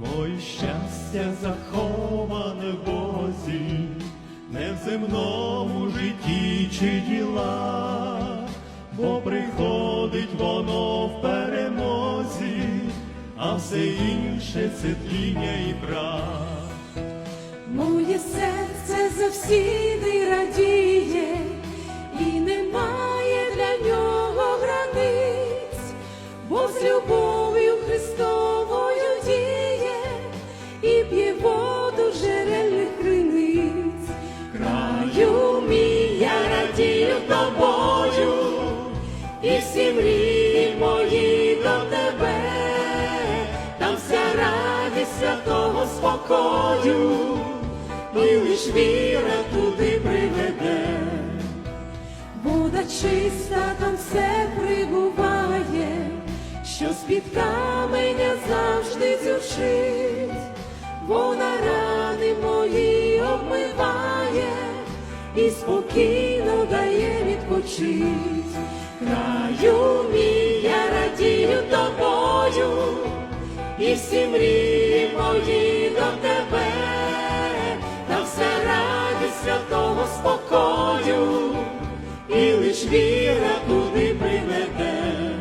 Моє щастя заховане в Бозі, не в земному житті чи ділах, бо приходить воно в перемозі, а все інше це тління і прах. Моє серце завсіди радіє, і немає для нього границь, бо з любов'ю радію тобою, і всі мрії мої до тебе, там вся радість святого спокою, і лиш віра туди приведе. Вода чиста там все прибуває, що з-під каменя завжди зючить, вона рани мої обмиває і дає відпочить. Краю мій, я радію тобою, і всі мрії мої до тебе, та вся радість святого спокою, і лиш віра туди приведе.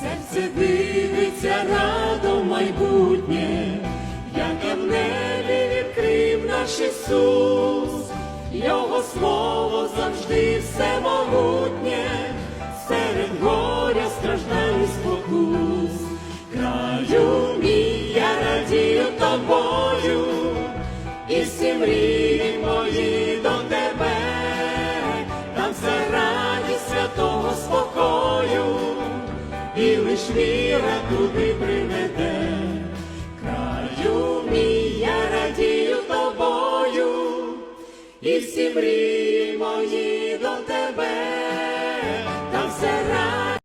Серце дивиться радо майбутнє, яке в небі відкрив наш Ісус, Його слово завжди всемогутнє, страждань. Краю мій, я радію тобою, і всі мрії мої до тебе, там радість святого спокою і лиш віра туди приведе. Краю мій, я радію тобою, і всі мрії мої до тебе.